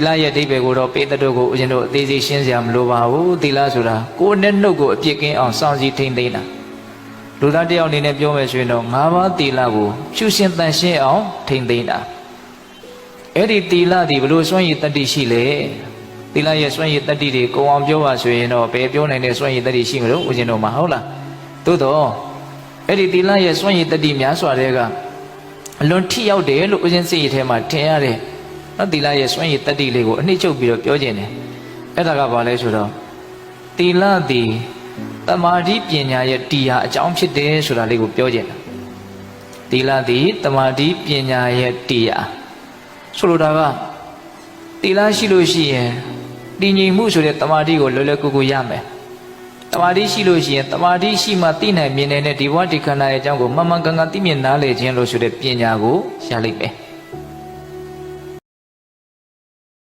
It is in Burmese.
ီလရဲ့အဓိပ္ပာယ်ကိုတော့ပေတတို့ကိုဦးဇင်းတို့အသေးစိတ်ရှင်းစရာမလိုပါဘူးသီလဆိုတာကိုယ်နဲ့နှုတ်ကိုအပြစ်ကင်းအောင်စောင့်စည်းထိန်းသိမ်းတာလူသားတစ်ယောက်အနေနဲ့ပြောမယ်ဆိုရင်တော့၅ပါးသီလကိုဖြူရှင်တန်ရှင်းအောင်ထိန်းသိမ်းတာအဲ့ဒီသီလဒီဘလို့စွန့်ရည်တတ္တိရှိလေသီလရဲ့စွန့်ရည်တတ္တိတွေကိုအောင်ပြောပါဆိုရင်တော့ဘယ်ပြောနိုင်တဲ့စွန့်ရည်တတ္တိရှိမလို့ဦးဇင်းတို့မှာဟုတ်လားသို့တော့အဲ့ဒီသီလရဲ့စွန့်ရည်တတ္တိများစွာတဲ့ကအလွန်ထိရောက်တယ်လို့ဦးဇင်းစိတ်ရထဲမှာထင်ရတဲ့ နော်သီလရဲ့စွန့်ရည်တတ္တိလေးကိုအနှစ်ချုပ်ပြီးတော့ပြောခြင်းတယ်အဲ့ဒါကဘာလဲဆိုတော့သီလသည်တမာတိပညာရဲ့တရားအကြောင်းဖြစ်တယ်ဆိုတာလေးကိုပြောခြင်းတယ်သီလသည်တမာတိပညာရဲ့တရားဆိုလိုတာကသီလရှိလို့ရှိရင်တည်ငြိမ်မှုဆိုတဲ့တမာတိကိုလွယ်လွယ်ကူကူရမယ်တမာတိရှိလို့ရှိရင်တမာတိရှိမှသိနိုင်မြင်နိုင်တဲ့ဒီဘဝဒီခန္ဓာရဲ့အကြောင်းကိုမှန်မှန်ကန်ကန်သိမြင်နားလည်ခြင်းလို့ဆိုတဲ့ပညာကိုရလိမ့်မယ်